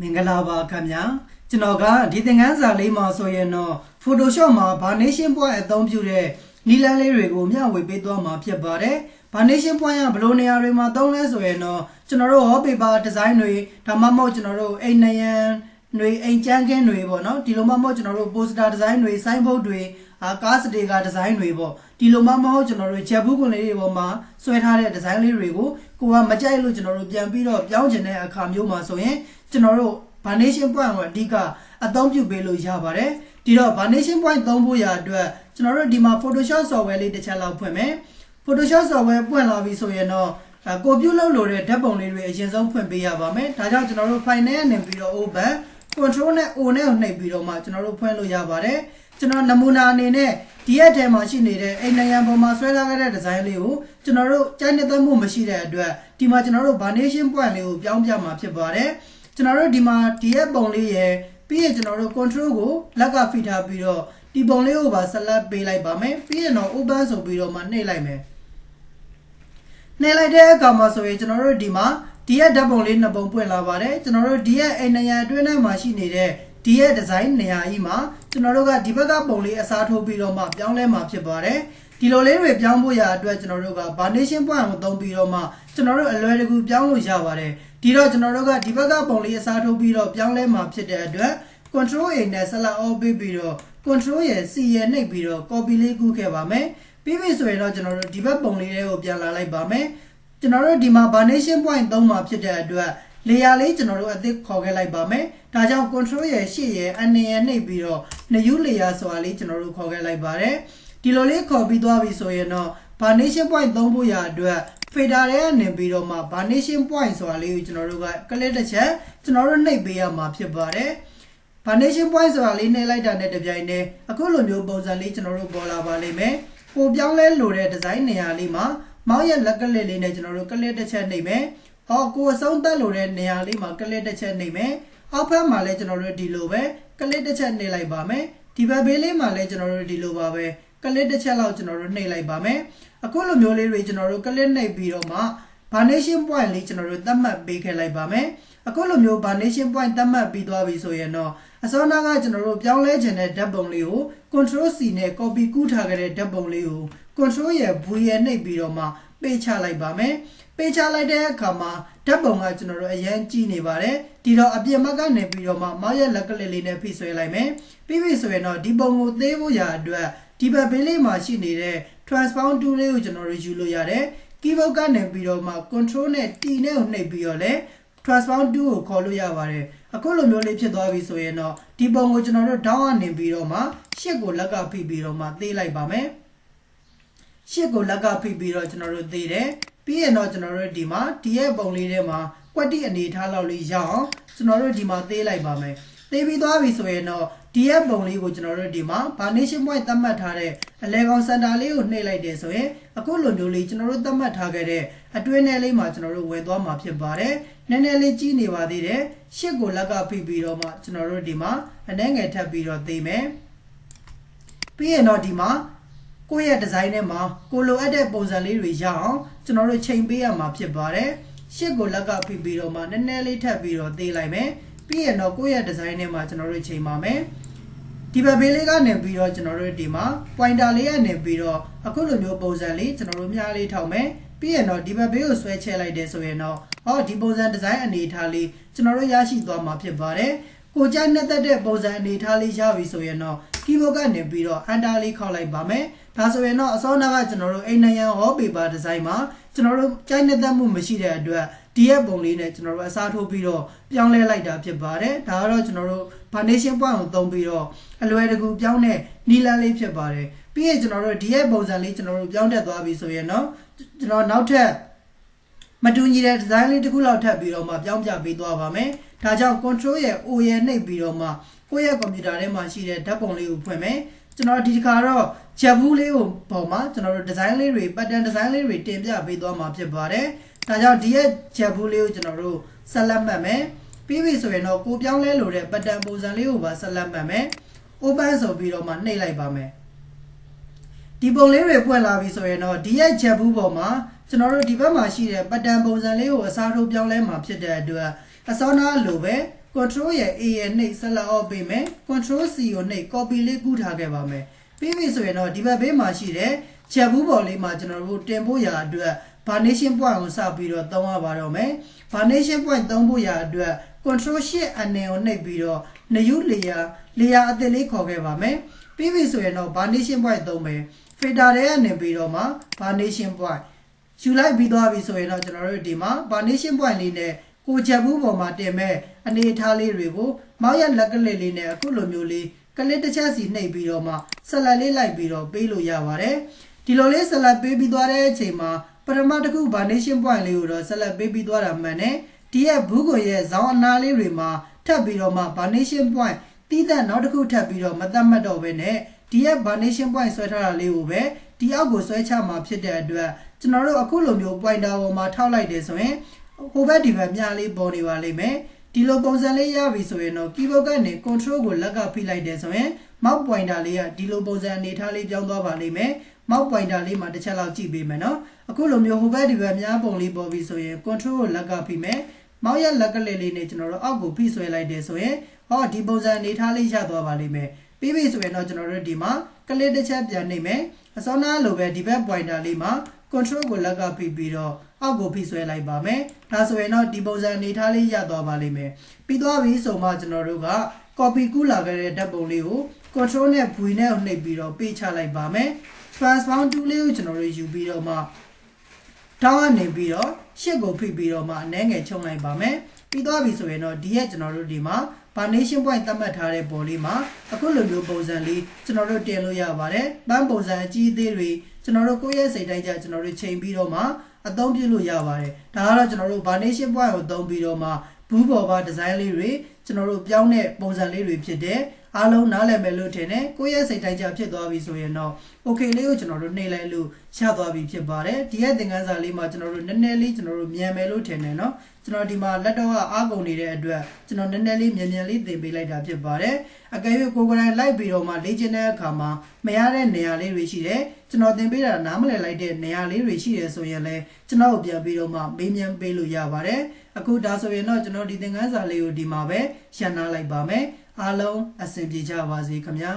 မင်္ဂလာပါခင်ဗျာကျွန်တော်ကဒီသင်ခန်းစာလေးမှာဆိုရင်တော့ Photoshop မှာ Varnishing Point အသုံးပြုတဲ့နီလန်းလေးတွေကိုမျှဝေပေးသွားမှာဖြစ်ပါတယ် Varnishing Point ကဘယ်လိုနေရာတွေမှာသုံးလဲဆိုရင်တော့ကျွန်တော်တို့ wallpaper design တွေဒါမှမဟုတ်ကျွန်တော်တို့အိမ်နယံတွေအိမ်ကျန်းခင်းတွေပေါ့နော်ဒီလိုမှမဟုတ်ကျွန်တော်တို့ poster design တွေ sign board တွေ အာကားစတေကာ design တွေပေါ့ဒီလိုမှမဟုတ်ကျွန်တော်တို့ချက်ဘူးကွန်လေးတွေပေါ်မှာဆွဲထားတဲ့ design လေးတွေကိုကိုကမကြိုက်လို့ကျွန်တော်တို့ပြန်ပြီးတော့ပြောင်းကျင်တဲ့အခါမျိုးမှာဆိုရင်ကျွန်တော်တို့ varnishing point ကိုအဓိကအသုံးပြုပေးလို့ရပါတယ်ဒီတော့ varnishing point သုံးဖို့ရအတွက်ကျွန်တော်တို့ဒီမှာ Photoshop software လေးတစ်ချက်လောက်ဖွင့်မယ် Photoshop software ပွင့်လာပြီဆိုရင်တော့ကိုပြုတ်လုပ်လို့တဲ့ဓာတ်ပုံလေးတွေအရင်ဆုံးဖွင့်ပေးရပါမယ်ဒါကြောင့်ကျွန်တော်တို့ file နဲ့နေပြီးတော့ open control နဲ့ o နဲ့ကိုနှိပ်ပြီးတော့မှကျွန်တော်တို့ဖွင့်လို့ရပါတယ် ကျွန်တော်နမူနာအနေနဲ့ဒီရက်ထဲမှာရှိနေတဲ့အိမ်နယံပေါ်မှာဆွဲထားခဲ့တဲ့ဒီဇိုင်းလေးကိုကျွန်တော်တို့ကြိုက်နေတဲ့မှုမရှိတဲ့အတွက်ဒီမှာကျွန်တော်တို့ varnishing point လေးကိုပြောင်းပြမှာဖြစ်ပါတယ်ကျွန်တော်တို့ဒီမှာဒီရက်ပုံလေးရယ်ပြီးရင်ကျွန်တော်တို့ control ကိုလက်ကဖိထားပြီးတော့ဒီပုံလေးကိုပါဆက်လက်ပေးလိုက်ပါမယ်ပြီးရင်တော့ open ဆိုပြီးတော့မှနှိပ်လိုက်မယ်နှိပ်လိုက်တဲ့အခါမှာဆိုရင်ကျွန်တော်တို့ဒီမှာဒီရက်ဓာတ်ပုံလေးနှစ်ပုံပွင့်လာပါတယ်ကျွန်တော်တို့ဒီရက်အိမ်နယံအတွင်းထဲမှာရှိနေတဲ့ဒီရဲ့ဒီဇိုင်းနေရာကြီးမှာ ကျွန်တော်တို့ကဒီဘက်ကပုံလေးအစားထိုးပြီးတော့မှပြောင်းလဲမှာဖြစ်ပါတယ်ဒီလိုလေးတွေပြောင်းဖို့ရအတွက်ကျွန်တော်တို့က varnishing point ကိုသုံးပြီးတော့မှကျွန်တော်တို့အလွယ်တကူပြောင်းလို့ရပါတယ်ဒီတော့ကျွန်တော်တို့ကဒီဘက်ကပုံလေးအစားထိုးပြီးတော့ပြောင်းလဲမှာဖြစ်တဲ့အတွက် control A နဲ့ select all ပေးပြီးတော့ control ရဲ့ C ရဲ့နှိပ်ပြီးတော့ copy လေးကူးခဲ့ပါမယ်ပြီးပြီဆိုရင်တော့ကျွန်တော်တို့ဒီဘက်ပုံလေးတွေကိုပြန်လာလိုက်ပါမယ်ကျွန်တော်တို့ဒီမှာ varnishing point သုံးမှာဖြစ်တဲ့အတွက် layer လေးကျွန်တော်တို့အသစ်ခေါ်ခဲ့လိုက်ပါမယ်ဒါကြောင့် control ရဲ့ရှေ့ရဲ့အနေရနှိပ်ပြီးတော့ new layer ဆိုတာလေးကျွန်တော်တို့ခေါ်ခဲ့လိုက်ပါတယ်ဒီလိုလေးခေါ်ပြီးသွားပြီဆိုရင်တော့ varnishing point သုံးဖို့ရအတွက် fader ထဲကနေပြီးတော့မှ varnishing point ဆိုတာလေးကိုကျွန်တော်တို့က click တစ်ချက်ကျွန်တော်တို့နှိပ်ပေးရမှာဖြစ်ပါတယ် varnishing point ဆိုတာလေးနှိပ်လိုက်တာနဲ့တပြိုင်တည်းအခုလိုမျိုးပုံစံလေးကျွန်တော်တို့ပေါ်လာပါလိမ့်မယ်ပိုပြောင်းလဲလိုတဲ့ design နေရာလေးမှာမောက်ရဲ့လက်ကလစ်လေးနဲ့ကျွန်တော်တို့ click တစ်ချက်နှိပ်မယ် ဟောကိုအဆုံးသက်လို့တဲ့နေရာလေးမှာကလစ်တစ်ချက်နှိပ်မယ်အောက်ဖက်မှာလည်းကျွန်တော်တို့ဒီလိုပဲကလစ်တစ်ချက်နှိပ်လိုက်ပါမယ်ဒီဘက်ဘေးလေးမှာလည်းကျွန်တော်တို့ဒီလိုပါပဲကလစ်တစ်ချက်လောက်ကျွန်တော်တို့နှိပ်လိုက်ပါမယ်အခုလိုမျိုးလေးတွေကျွန်တော်တို့ကလစ်နှိပ်ပြီးတော့မှ varnishing point လေးကျွန်တော်တို့သတ်မှတ်ပေးခဲ့လိုက်ပါမယ်အခုလိုမျိုး varnishing point သတ်မှတ်ပြီးသွားပြီဆိုရင်တော့အစောနာကကျွန်တော်တို့ပြောင်းလဲခြင်းတဲ့ဓာတ်ပုံလေးကို control C နဲ့ copy ကူးထားခဲ့တဲ့ဓာတ်ပုံလေးကို control ရဲ့ V ရဲ့နှိပ်ပြီးတော့မှပေးချလိုက်ပါမယ် ပေးချလိုက်တဲ့အခါမှာဓာတ်ပုံကကျွန်တော်တို့အရင်ကြည့်နေပါတယ်ဒီတော့အပြင်ဘက်ကနေပြီးတော့မှမောက်ရဲ့လက်ကလေးလေးနဲ့ဖိဆွဲလိုက်မယ်ပြီးပြီဆိုရင်တော့ဒီပုံကိုသေးဖို့ရာအတွက်ဒီဘက်ဘေးလေးမှာရှိနေတဲ့ transform tool လေးကိုကျွန်တော်တို့ယူလို့ရတယ် keyboard ကနေပြီးတော့မှ control နဲ့ T နဲ့ကိုနှိပ်ပြီးတော့လဲ transform tool ကိုခေါ်လို့ရပါတယ်အခုလိုမျိုးလေးဖြစ်သွားပြီဆိုရင်တော့ဒီပုံကိုကျွန်တော်တို့ down ကနေပြီးတော့မှရှစ်ကိုလက်ကဖိပြီးတော့မှသေးလိုက်ပါမယ်ရှစ်ကိုလက်ကဖိပြီးတော့ကျွန်တော်တို့သေးတယ် ပြီးရင်တော့ကျွန်တော်တို့ဒီမှာဒီရဲ့ပုံလေးထဲမှာကွက်တိအနေထားလောက်လေးရအောင်ကျွန်တော်တို့ဒီမှာသေးလိုက်ပါမယ်သေးပြီးသွားပြီဆိုရင်တော့ဒီရဲ့ပုံလေးကိုကျွန်တော်တို့ဒီမှာ varnishing point သတ်မှတ်ထားတဲ့အလဲကောင်စင်တာလေးကိုနှိပ်လိုက်တယ်ဆိုရင်အခုလိုမျိုးလေးကျွန်တော်တို့သတ်မှတ်ထားခဲ့တဲ့အတွင်းထဲလေးမှာကျွန်တော်တို့ဝင်သွားမှာဖြစ်ပါတယ်နည်းနည်းလေးကြီးနေပါသေးတယ်ရှစ်ကိုလက်ကဖိပြီးတော့မှကျွန်တော်တို့ဒီမှာအနှဲငယ်ထပ်ပြီးတော့သေးမယ်ပြီးရင်တော့ဒီမှာ ကိုယ့်ရဲ့ဒီဇိုင်းထဲမှာကိုလိုအပ်တဲ့ပုံစံလေးတွေရအောင်ကျွန်တော်တို့ချိန်ပေးရမှာဖြစ်ပါတယ်ရှစ်ကိုလက်ကဖိပြီးတော့မှနည်းနည်းလေးထပ်ပြီးတော့သေးလိုက်မယ်ပြီးရင်တော့ကိုယ့်ရဲ့ဒီဇိုင်းထဲမှာကျွန်တော်တို့ချိန်ပါမယ်ဒီဘက်ဘေးလေးကနေပြီးတော့ကျွန်တော်တို့ဒီမှာ pointer လေးကနေပြီးတော့အခုလိုမျိုးပုံစံလေးကျွန်တော်တို့မြားလေးထောက်မယ်ပြီးရင်တော့ဒီဘက်ဘေးကိုဆွဲချဲလိုက်တယ်ဆိုရင်တော့ဟောဒီပုံစံဒီဇိုင်းအနေထားလေးကျွန်တော်တို့ရရှိသွားမှာဖြစ်ပါတယ် ကိုကြိုက်နဲ့တက်တဲ့ပုံစံအနေထားလေးရပြီဆိုရင်တော့ keyboard ကနေပြီးတော့ enter လေးခောက်လိုက်ပါမယ်ဒါဆိုရင်တော့အစောနာကကျွန်တော်တို့အိမ်နယံ wallpaper design မှာကျွန်တော်တို့ကြိုက်နဲ့တက်မှုမရှိတဲ့အတွက်ဒီရဲ့ပုံလေးနဲ့ကျွန်တော်တို့အစားထိုးပြီးတော့ပြောင်းလဲလိုက်တာဖြစ်ပါတယ်ဒါကတော့ကျွန်တော်တို့ foundation point ကိုသုံးပြီးတော့အလွယ်တကူပြောင်းတဲ့နီလန်းလေးဖြစ်ပါတယ်ပြီးရင်ကျွန်တော်တို့ဒီရဲ့ပုံစံလေးကျွန်တော်တို့ပြောင်းတက်သွားပြီဆိုရင်တော့ကျွန်တော်နောက်ထပ်မတူညီတဲ့ design လေးတစ်ခုလောက်ထပ်ပြီးတော့မှပြောင်းပြပေးသွားပါမယ် ဒါကြောင့် control ရဲ့ O ရဲ့နှိပ်ပြီးတော့မှကိုယ့်ရဲ့ကွန်ပျူတာထဲမှာရှိတဲ့ဓာတ်ပုံလေးကိုဖွင့်မယ်ကျွန်တော်ဒီတစ်ခါတော့ချက်ဘူးလေးကိုပုံမှာကျွန်တော်တို့ design လေးတွေ pattern design လေးတွေတင်ပြပေးသွားမှာဖြစ်ပါတယ်ဒါကြောင့်ဒီရဲ့ချက်ဘူးလေးကိုကျွန်တော်တို့ဆက်လက်မှတ်မယ်ပြီးပြီဆိုရင်တော့ကိုပြောင်းလဲလိုတဲ့ pattern ပုံစံလေးကိုပါဆက်လက်မှတ်မယ် open ဆိုပြီးတော့မှနှိပ်လိုက်ပါမယ်ဒီပုံလေးတွေပွင့်လာပြီဆိုရင်တော့ဒီရဲ့ချက်ဘူးပေါ်မှာကျွန်တော်တို့ဒီဘက်မှာရှိတဲ့ pattern ပုံစံလေးကိုအစားထိုးပြောင်းလဲမှာဖြစ်တဲ့အတွက် အစောနာလိုပဲ control ရဲ့ A ရဲ့နှိပ် select off ပေးမယ် control C ကိုနှိပ် copy လေးကူးထားခဲ့ပါမယ်ပြီးပြီဆိုရင်တော့ဒီဘက်ဘေးမှာရှိတဲ့ချက်ဘူးပေါ်လေးမှာကျွန်တော်တို့တင်ဖို့ရာအတွက် varnishing point ကိုစပြီးတော့သုံးရပါတော့မယ် varnishing point သုံးဖို့ရာအတွက် control shift အနေကိုနှိပ်ပြီးတော့ new layer layer အသစ်လေးခေါ်ခဲ့ပါမယ်ပြီးပြီဆိုရင်တော့ varnishing point သုံးမယ် filter ထဲကနေပြီးတော့မှ varnishing point ယူလိုက်ပြီးသွားပြီဆိုရင်တော့ကျွန်တော်တို့ဒီမှာ varnishing point လေးနဲ့ ကိုချက်ဘူးပေါ်မှာတင်မဲ့အနေအထားလေးတွေကိုမောက်ရလက်ကလေးလေးနဲ့အခုလိုမျိုးလေးကလစ်တစ်ချက်စီနှိပ်ပြီးတော့မှဆက်လက်လေးလိုက်ပြီးတော့ပေးလို့ရပါတယ်ဒီလိုလေးဆက်လက်ပေးပြီးသွားတဲ့အချိန်မှာပထမတစ်ခု varnishing point လေးကိုတော့ဆက်လက်ပေးပြီးသွားတာမှန်တယ်ဒီရဲ့ဘူးကိုရဲ့ဇောင်းအနာလေးတွေမှာထပ်ပြီးတော့မှ varnishing point တီးတဲ့နောက်တစ်ခုထပ်ပြီးတော့မတတ်မှတ်တော့ဘဲနဲ့ဒီရဲ့ varnishing point ဆွဲထားတာလေးကိုပဲဒီအောက်ကိုဆွဲချမှာဖြစ်တဲ့အတွက်ကျွန်တော်တို့အခုလိုမျိုး pointer ပေါ်မှာထောက်လိုက်တယ်ဆိုရင် ဟိုဘက်ဒီဘက်မြားလေးပေါ်နေပါလိမ့်မယ်ဒီလိုပုံစံလေးရပြီဆိုရင်တော့ keyboard ကနေ control ကိုလက်ကဖိလိုက်တယ်ဆိုရင် mouse pointer လေးကဒီလိုပုံစံအနေထားလေးပြောင်းသွားပါလိမ့်မယ် mouse pointer လေးမှာတစ်ချက်လောက်ကြည့်ပေးမယ်နော်အခုလိုမျိုးဟိုဘက်ဒီဘက်မြားပုံလေးပေါ်ပြီဆိုရင် control ကိုလက်ကဖိမယ်မောက်ရလက်ကလေးလေးနဲ့ကျွန်တော်တို့အောက်ကိုဖိဆွဲလိုက်တယ်ဆိုရင်ဟောဒီပုံစံအနေထားလေးရသွားပါလိမ့်မယ်ပြီးပြီဆိုရင်တော့ကျွန်တော်တို့ဒီမှာကလစ်တစ်ချက်ပြန်နှိပ်မယ်အစောနာလိုပဲဒီဘက် pointer လေးမှာ control ကိုလက်ကဖိပြီးတော့အောက်ကိုဖိဆွဲလိုက်ပါမယ်ဒါဆိုရင်တော့ဒီပုံစံအနေထားလေးရသွားပါလိမ့်မယ်ပြီးသွားပြီဆိုမှကျွန်တော်တို့က copy ကူးလာခဲ့တဲ့ဓာတ်ပုံလေးကို control နဲ့ V နဲ့နှိပ်ပြီးတော့ပေးချလိုက်ပါမယ် transform tool လေးကိုကျွန်တော်တို့ယူပြီးတော့မှတောင်းကနေပြီးတော့ရှစ်ကိုဖိပြီးတော့မှအနှဲငယ်ချုံလိုက်ပါမယ်ပြီးသွားပြီဆိုရင်တော့ဒီရဲ့ကျွန်တော်တို့ဒီမှာ foundation point သတ်မှတ်ထားတဲ့ပေါ်လေးမှာအခုလိုမျိုးပုံစံလေးကျွန်တော်တို့တင်လို့ရပါတယ်။ပန်းပုံစံအကြီးအသေးတွေကျွန်တော်တို့ကိုယ့်ရဲ့စိတ်တိုင်းကြကျွန်တော်တို့ချိန်ပြီးတော့မှအသုံးပြုလို့ရပါတယ်။ဒါကတော့ကျွန်တော်တို့ foundation point ကိုသုံးပြီးတော့မှဘူးပေါ်ပါဒီဇိုင်းလေးတွေကျွန်တော်တို့ပြောင်းတဲ့ပုံစံလေးတွေဖြစ်တဲ့ အားလုံးနားလည်မယ်လို့ထင်တယ်ကိုယ့်ရဲ့စိတ်တိုင်းကြဖြစ်သွားပြီဆိုရင်တော့ okay လေးကိုကျွန်တော်တို့နှိပ်လိုက်လို့ရသွားပြီဖြစ်ပါတယ်ဒီရဲ့သင်ခန်းစာလေးမှာကျွန်တော်တို့နည်းနည်းလေးကျွန်တော်တို့မြန်မယ်လို့ထင်တယ်เนาะကျွန်တော်ဒီမှာလက်တော့ကအားကုန်နေတဲ့အတွက်ကျွန်တော်နည်းနည်းလေးမြန်မြန်လေးသင်ပေးလိုက်တာဖြစ်ပါတယ်အကယ်၍ကိုယ်ကိုယ်တိုင်လိုက်ပြီးတော့မှလေ့ကျင့်တဲ့အခါမှာမရတဲ့နေရာလေးတွေရှိတယ်ကျွန်တော်သင်ပေးတာနားမလည်လိုက်တဲ့နေရာလေးတွေရှိတယ်ဆိုရင်လည်းကျွန်တော်ပြန်ပြီးတော့မှမေးမြန်းပေးလို့ရပါတယ်အခုဒါဆိုရင်တော့ကျွန်တော်ဒီသင်ခန်းစာလေးကိုဒီမှာပဲရှင်းနာလိုက်ပါမယ် အားလုံးအဆင်ပြေကြပါစေခင်ဗျာ